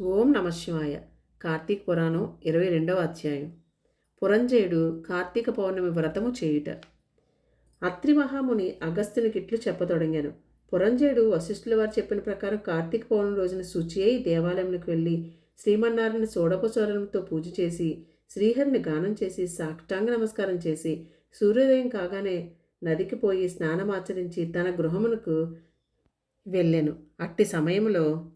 ఓం నమశివాయ కార్తీక పురాణం ఇరవై రెండవ అధ్యాయం. పురంజయుడు కార్తీక పౌర్ణమి వ్రతము చేయుట. అత్రి మహాముని అగస్త్యునికిట్లు చెప్పతొడంగాను. పురంజయుడు వశిష్ఠుల వారు చెప్పిన ప్రకారం కార్తీక పౌర్ణమి రోజున శుచి అయి దేవాలయంలోకి వెళ్ళి శ్రీమన్నారాయణ సోడపస్వరంతో పూజ చేసి శ్రీహరిని గానం చేసి సాష్టాంగ నమస్కారం చేసి సూర్యోదయం కాగానే నదికి పోయి స్నానమాచరించి తన గృహమునకు వెళ్ళాను. అట్టి సమయంలో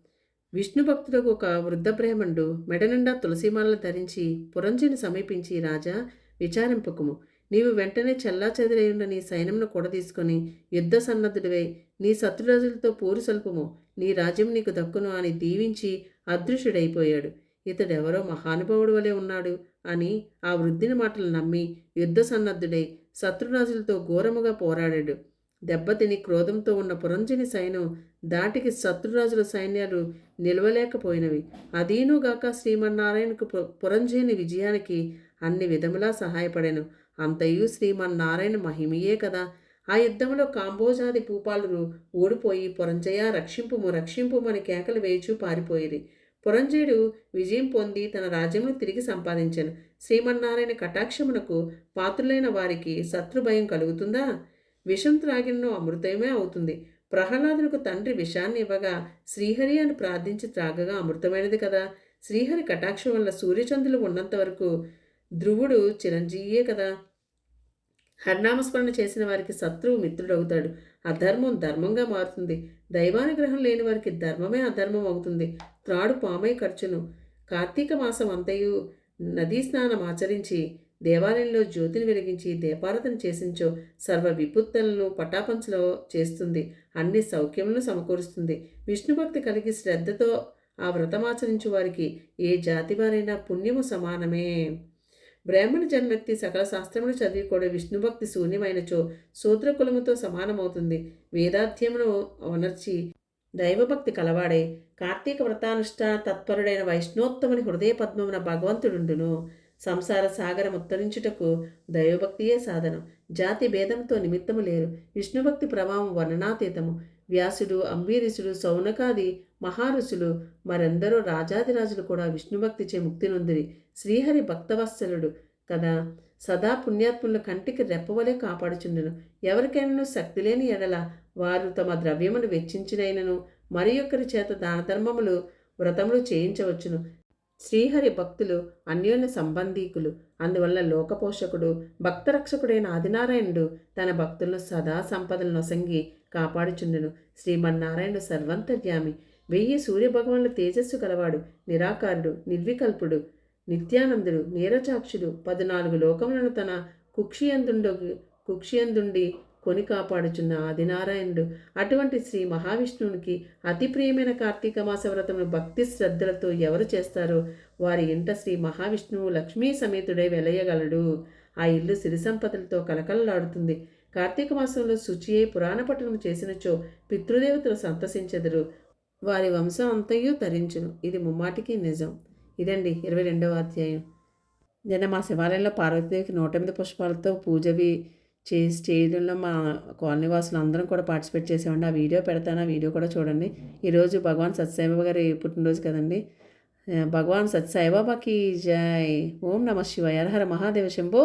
విష్ణు భక్తుడకు ఒక వృద్ధ బ్రాహ్మణుడు మెడనిండా తులసిమాలను ధరించి పురంజిని సమీపించి రాజా విచారింపకుము. నీవు వెంటనే చెల్లా చెదిరేయుండ నీ సైన్యమును కూడదీసుకొని యుద్ధ సన్నద్ధుడివై నీ శత్రురాజులతో పోరు సల్పము. నీ రాజ్యం నీకు దక్కును అని దీవించి అదృశ్యుడైపోయాడు. ఇతడెవరో మహానుభావుడు వలె ఉన్నాడు అని ఆ వృద్ధిని మాటలు నమ్మి యుద్ధ సన్నద్ధుడై శత్రురాజులతో ఘోరముగా పోరాడాడు. దెబ్బతిని క్రోధంతో ఉన్న పురంజని సైన్యం దాటికి శత్రురాజుల సైన్యాలు నిలవలేకపోయినవి. అదీనుగాక శ్రీమన్నారాయణకు పురంజని విజయానికి అన్ని విధములా సహాయపడాను. అంతయు శ్రీమన్నారాయణ మహిమయే కదా. ఆ యుద్ధంలో కాంబోజాది భూపాలురు ఓడిపోయి పురంజయ రక్షింపుము రక్షింపుమని కేకలు వేయచూ పారిపోయేది. పురంజయుడు విజయం పొంది తన రాజ్యమును తిరిగి సంపాదించాను. శ్రీమన్నారాయణ కటాక్షమునకు పాత్రులైన వారికి శత్రుభయం కలుగుతుందా? విషం త్రాగినో అమృతమే అవుతుంది. ప్రహ్లాదునికి తండ్రి విషాన్ని ఇవ్వగా శ్రీహరి అని ప్రార్థించి త్రాగగా అమృతమైనది కదా. శ్రీహరి కటాక్షం వల్ల సూర్యచంద్రులు ఉన్నంత వరకు ధ్రువుడు చిరంజీయే కదా. హరినామస్మరణ చేసిన వారికి శత్రువు మిత్రుడవుతాడు. అధర్మం ధర్మంగా మారుతుంది. దైవానుగ్రహం లేని వారికి ధర్మమే అధర్మం అవుతుంది. త్రాడు పామై ఖర్చును కార్తీక మాసం అంతయు నదీ స్నానం ఆచరించి దేవాలయంలో జ్యోతిని వెలిగించి దీపారతన చేసించో సర్వ విపుత్తలను పటాపంచలో చేస్తుంది. అన్ని సౌఖ్యములను సమకూరుస్తుంది. విష్ణుభక్తి కలిగి శ్రద్ధతో ఆ వ్రతమాచరించు వారికి ఏ జాతి వారైనా పుణ్యము సమానమే. బ్రాహ్మణ జన్మెత్తి సకల శాస్త్రములు చదివి కూడా విష్ణుభక్తి శూన్యమైనచో సూత్రకులముతో సమానమవుతుంది. వేదాధ్యమును వనర్చి దైవభక్తి కలవాడే కార్తీక వ్రతానుష్ఠాన తత్పరుడైన వైష్ణోత్తముని హృదయ పద్మమున భగవంతుడుండును. సంసార సాగరం ఉత్తరించుటకు దైవభక్తియే సాధనం. జాతి భేదంతో నిమిత్తము లేరు. విష్ణుభక్తి ప్రభావం వర్ణనాతీతము. వ్యాసుడు అంబీరిసుడు సౌనకాది మహారుషులు మరెందరో రాజాదిరాజులు కూడా విష్ణుభక్తిచే ముక్తి నొందిరి శ్రీహరి భక్తవత్సలుడు కదా. సదా పుణ్యాత్ముల కంటికి రెప్పవలే కాపాడుచుండెను. ఎవరికైనా శక్తి లేని ఎడల వారు తమ ద్రవ్యమును వెచ్చించినైనను. మరి ఒక్కరి చేత దానధర్మములు వ్రతములు చేయించవచ్చును. శ్రీహరి భక్తులు అన్యోన్య సంబంధీకులు అందువల్ల లోకపోషకుడు భక్తరక్షకుడైన ఆదినారాయణుడు తన భక్తులను సదా సంపదలు నొసంగి కాపాడుచుండెను. శ్రీమన్నారాయణుడు సర్వంతర్యామి. వెయ్యి సూర్యభగవానుల తేజస్సు గలవాడు నిరాకారుడు నిర్వికల్పుడు నిత్యానందుడు నీరచాక్షుడు పద్నాలుగు లోకములను తన కుక్షియందుండు కుక్షియందుండి కొని కాపాడుచున్న ఆదినారాయణుడు. అటువంటి శ్రీ మహావిష్ణువునికి అతి ప్రియమైన కార్తీక మాస వ్రతమును భక్తి శ్రద్ధలతో ఎవరు చేస్తారో వారి ఇంట శ్రీ మహావిష్ణువు లక్ష్మీ సమేతుడే వెలయగలడు. ఆ ఇల్లు సిరి సంపదలతో కలకలలాడుతుంది. కార్తీక మాసంలో శుచి అయి పురాణ పట్టణం చేసినచో పితృదేవతలు సంతసించెదరు. వారి వంశం అంతయు తరించును. ఇది ముమ్మాటికి నిజం. ఇదండి ఇరవై రెండవ అధ్యాయం. నిన్న మా శివాలయంలో పార్వతీదేవికి నూట ఎనిమిది పుష్పాలతో పూజవి చేసి చేయడంలో మా కాలనీ వాసులు అందరం కూడా పార్టిసిపేట్ చేసామండి ఆ వీడియో పెడతాను ఆ వీడియో కూడా చూడండి. ఈరోజు భగవాన్ సత్యసాయిబాబా గారి పుట్టినరోజు కదండి. భగవాన్ సత్యసాయిబాబాకి జై. ఓం నమ శివాయ. హర మహాదేవ శంభో